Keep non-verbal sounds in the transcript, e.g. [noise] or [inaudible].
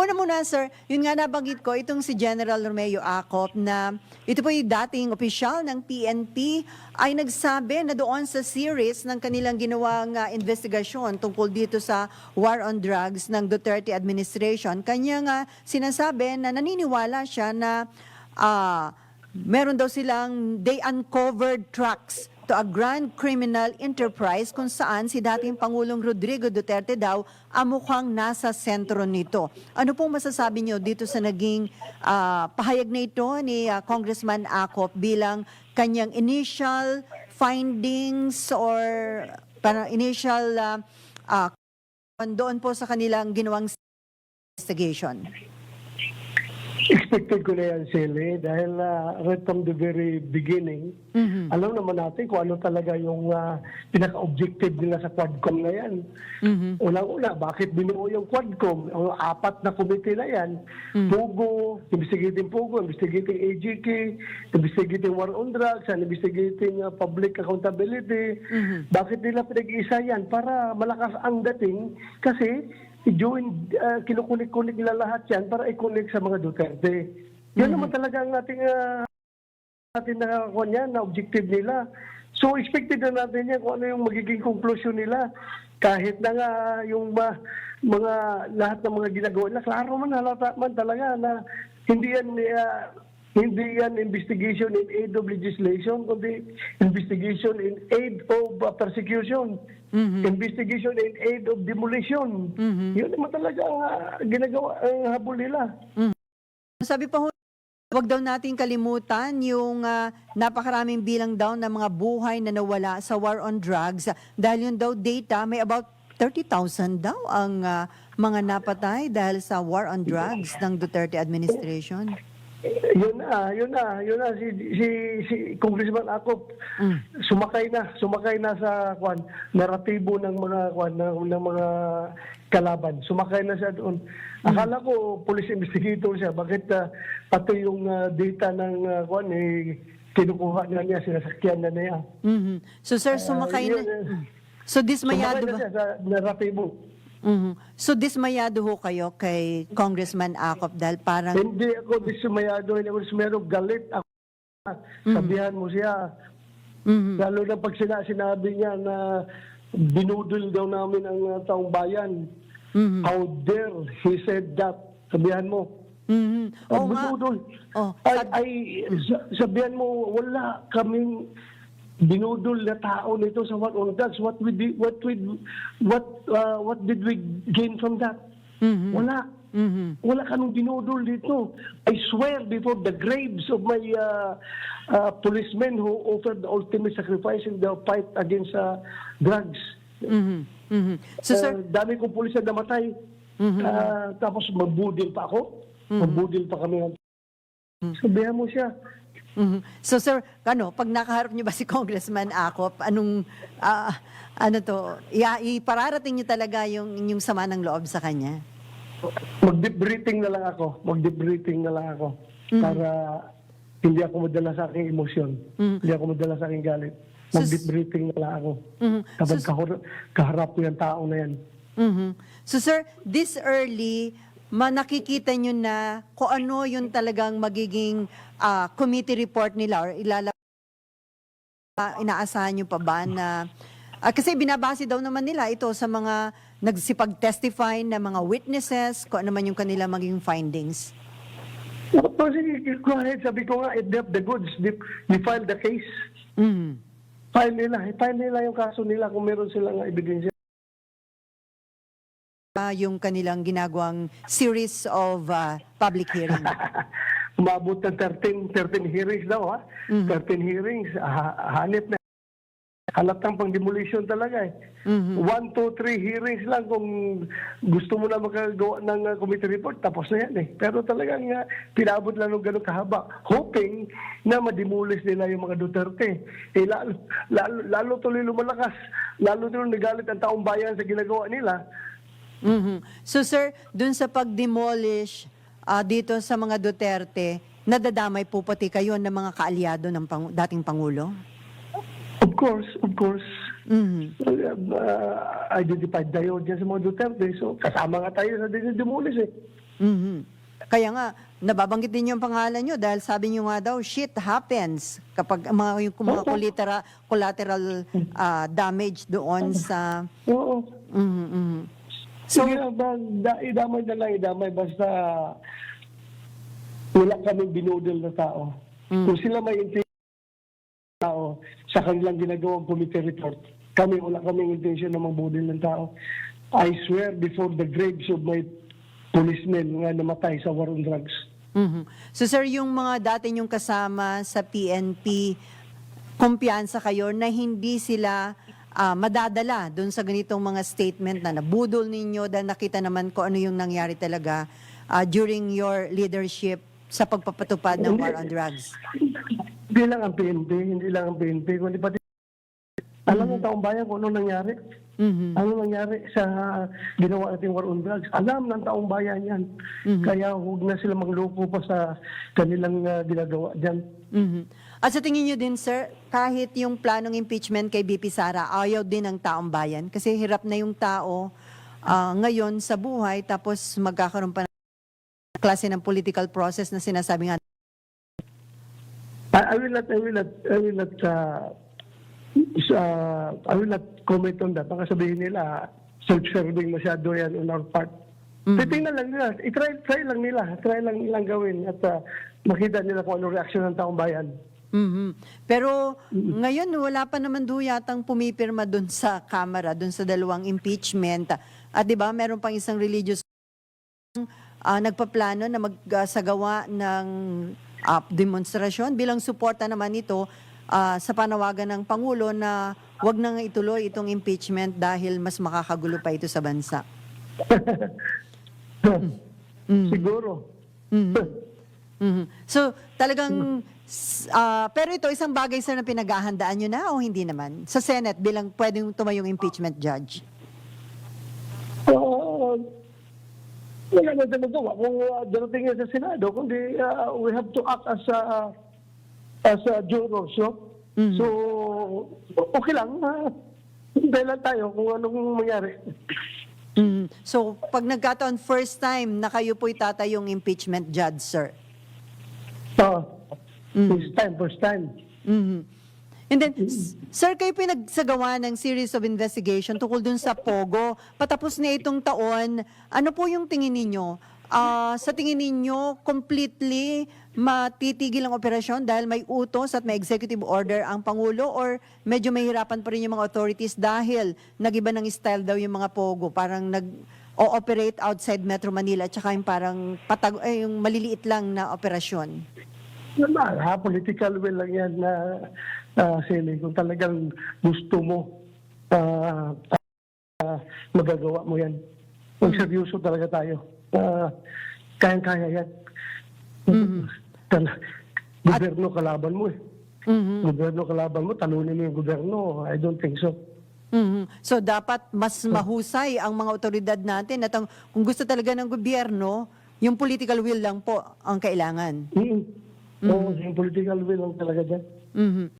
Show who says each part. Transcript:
Speaker 1: Una muna, sir, yun nga nabanggit ko, itong si General Romeo Acop na ito po yung dating opisyal ng PNP ay nagsabi na doon sa series ng kanilang ginawang ah, investigasyon tungkol dito sa war on drugs ng Duterte administration, kanya nga sinasabi na naniniwala siya na ah, meron daw silang they uncovered tracks to a grand criminal enterprise kung saan si dating Pangulong Rodrigo Duterte daw ang mukhang nasa sentro nito. Ano pong masasabi niyo dito sa naging ah, pahayag na ito ni ah, Congressman Acop bilang kanyang initial findings or parang initial ah, ah, doon po sa kanilang ginawang investigation?
Speaker 2: Expected ko na yan, Sally, dahil uh, right from the very beginning,
Speaker 1: Mhm.
Speaker 2: alam naman natin kung ano talaga yung uh, pinaka-objective nila sa Quadcom na yan.
Speaker 1: Mhm.
Speaker 2: Unang-una, bakit binuo yung Quadcom? Ang apat na komite na yan, Pugo, investigating Pugo, investigating AGK, investigating war on drugs, and investigating uh, public accountability. Bakit nila pinag-iisa yan? Para malakas ang dating kasi i-join, uh, kinukunik-kunik nila lahat yan para i-connect sa mga Duterte. Yan naman talaga ang ating uh, natin na kung yan, na objective nila. So expected na natin yan kung ano yung magiging conclusion nila. Kahit na nga yung ma- mga lahat ng mga ginagawa nila, klaro man halata man talaga na hindi yan uh, hindi yan investigation in aid of legislation, kundi investigation in aid of uh, persecution. Investigation in aid of demolition. Yun naman talaga ang uh, ginagawa, ang habol nila.
Speaker 1: Sabi pa ho, wag daw nating kalimutan yung ah, napakaraming bilang daw ng mga buhay na nawala sa war on drugs. Dahil yun daw data, may about 30,000 daw ang ah, mga napatay dahil sa war on drugs ng Duterte administration.
Speaker 2: Yun na, yun na, yun na si si si Congressman Akop sumakay na, sumakay na sa kwan naratibo ng mga kwan ng, ng mga kalaban. Sumakay na siya doon. Akala ko police investigator siya. Bakit ah, pati yung ah, data ng uh, kwan eh kinukuha na niya, sinasakyan na niya.
Speaker 1: Mhm. So sir, sumakay na.
Speaker 2: yun, eh.
Speaker 1: Mm. So dismayado
Speaker 2: Sumakay na
Speaker 1: ba?
Speaker 2: siya sa naratibo.
Speaker 1: Mhm. So dismayado ho kayo kay Congressman Acop dahil parang
Speaker 2: Hindi ako dismayado, hindi ako dismayado, galit ako. Sabihan mo siya,
Speaker 1: Mhm.
Speaker 2: Lalo na pag sina, sinabi niya na binudol daw namin ang uh, taong bayan.
Speaker 1: Mhm.
Speaker 2: How dare he said that? Sabihan mo.
Speaker 1: Mhm.
Speaker 2: Ang
Speaker 1: nga.
Speaker 2: binudol.
Speaker 1: Oh,
Speaker 2: ay,
Speaker 1: sab-
Speaker 2: ay, sa- sabihan mo, wala kaming binudol na tao nito sa what on drugs. What we did, what we, what, uh, what did we gain from that?
Speaker 1: Mhm.
Speaker 2: Wala.
Speaker 1: Mhm.
Speaker 2: Wala kanong binudol dito. I swear before the graves of my uh, uh, policemen who offered the ultimate sacrifice in the fight against uh, drugs.
Speaker 1: Mhm. Mhm. So sir,
Speaker 2: Uh, dami kong pulis na namatay. Uh, tapos magbudil pa ako. Magbudil pa kami. Sabihan mo siya.
Speaker 1: Mhm. So sir, ano, pag nakaharap niyo ba si [laughs] Congressman Acop, anong ah, ano to, iya ipararating niyo talaga yung yung sama ng loob sa kanya?
Speaker 2: Mag-debriefing na lang ako. Mag-debriefing na lang ako. Para hindi ako madala sa aking emosyon. Hindi ako madala sa aking galit. Mag-debriefing na lang ako.
Speaker 1: Mhm.
Speaker 2: Kapag kahur- kaharap ko yung tao na yan.
Speaker 1: Mhm. So sir, this early, ma nakikita niyo na kung ano yung talagang magiging ah, committee report nila or ilalabas inaasahan niyo pa ba na ah, kasi binabase daw naman nila ito sa mga nagsipag-testify na mga witnesses, kung ano man yung kanila maging findings.
Speaker 2: O, sige, go ahead. Sabi ko nga, they have the goods, they, they file the case.
Speaker 1: Mhm.
Speaker 2: File nila. File nila yung kaso nila kung meron silang ebidensya.
Speaker 1: Ah, yung kanilang ginagawang series of ah, public hearing. [laughs]
Speaker 2: Umabot ng 13, 13 hearings daw, ha? 13 hearings. Ha, hanip na. Halatang pang demolition talaga eh. One, two, three hearings lang kung gusto mo na makagawa ng uh, committee report, tapos na yan eh. Pero talagang uh, pinabot lang ng ganun kahaba, hoping na mademolish nila yung mga Duterte. Eh, lalo, lalo, lalo tuloy lumalakas, lalo tuloy nagalit ang taong bayan sa ginagawa nila.
Speaker 1: Mhm. So sir, dun sa pag-demolish ah, dito sa mga Duterte, nadadamay po pati kayo ng mga kaalyado ng pang- dating Pangulo?
Speaker 2: Of course, of course.
Speaker 1: Mhm.
Speaker 2: Uh, identified tayo dyan sa mga Duterte. So, kasama nga tayo sa dinidemolish eh.
Speaker 1: Mhm. Kaya nga, nababanggit din yung pangalan nyo dahil sabi nyo nga daw, shit happens kapag mga, yung mga collateral, collateral ah, damage doon sa...
Speaker 2: Oo.
Speaker 1: Mhm, mhm.
Speaker 2: So, Sige, ba, da, idamay na lang, idamay. Basta wala kaming binudol na tao. Kung sila may intention tao sa kanilang ginagawang committee report, kami wala kaming intention na magbudol ng tao. I swear before the graves of my policemen nga namatay sa war on drugs.
Speaker 1: Mhm. So sir, yung mga dati nyong kasama sa PNP, kumpiyansa kayo na hindi sila ah, madadala doon sa ganitong mga statement na nabudol ninyo dahil nakita naman ko ano yung nangyari talaga ah, during your leadership sa pagpapatupad ng war on drugs.
Speaker 2: Hindi lang ang PNP, hindi lang ang PNP, kundi pati alam ng taong bayan kung ano nangyari.
Speaker 1: Mhm.
Speaker 2: Ano nangyari sa ginawa nating war on drugs? Alam ng taong bayan yan. Kaya huwag na sila mangloko pa sa kanilang ah, ginagawa dyan.
Speaker 1: Mhm. At sa tingin nyo din, sir, kahit yung planong impeachment kay BP Sara, ayaw din ng taong bayan? Kasi hirap na yung tao ah, ngayon sa buhay, tapos magkakaroon pa ng klase ng political process na sinasabi nga.
Speaker 2: I, will not, I will not, I will not, uh, uh, I will not comment on that. Baka sabihin nila, self-serving masyado yan on our part. Titingnan lang nila. I-try try lang nila. Try lang nilang gawin at uh, makita nila kung ano reaction ng taong bayan.
Speaker 1: Mhm. Pero ngayon, wala pa naman do yatang pumipirma dun sa Kamara, dun sa dalawang impeachment. At di ba, meron pang isang religious ah, nagpaplano na magsagawa ng ah, demonstrasyon bilang suporta naman ito ah, sa panawagan ng Pangulo na wag na nga ituloy itong impeachment dahil mas makakagulo pa ito sa bansa. [laughs]
Speaker 2: Siguro.
Speaker 1: Mhm. So, talagang, s- ah, pero ito, isang bagay sir na pinaghahandaan nyo na o hindi naman? Sa Senate, bilang pwedeng tumayong impeachment judge?
Speaker 2: Uh, wala na tayo magawa kung uh, darating sa Senado, kundi uh, we have to act as a, as a jurors, no? So, okay lang. Uh, lang tayo kung anong mangyari.
Speaker 1: Mhm. So, pag nagkataon, first time na kayo po'y tatayong impeachment judge, sir?
Speaker 2: Uh, First time, first time.
Speaker 1: Mhm. And then, sir, kayo pinagsagawa ng series of investigation tungkol dun sa Pogo. Patapos na itong taon, ano po yung tingin ninyo? Ah, sa tingin ninyo, completely matitigil ang operasyon dahil may utos at may executive order ang Pangulo or medyo mahirapan pa rin yung mga authorities dahil nagiba ng style daw yung mga Pogo, parang nag o-operate outside Metro Manila at saka yung parang patag eh, yung maliliit lang na operasyon.
Speaker 2: Wala, ha, political will lang yan na uh, Sally. Kung talagang gusto mo, uh, uh, magagawa mo yan. Kung seryoso talaga tayo, uh, kayang-kaya yan. Tal- gobyerno kalaban mo eh.
Speaker 1: Mhm.
Speaker 2: Gobyerno kalaban mo, talunin mo yung gobyerno. I don't think so.
Speaker 1: Mhm. So dapat mas mahusay ang mga otoridad natin at ang, kung gusto talaga ng gobyerno, yung political will lang po ang kailangan.
Speaker 2: Mm-mm. Oo, yung political will lang talaga dyan.
Speaker 1: Mhm.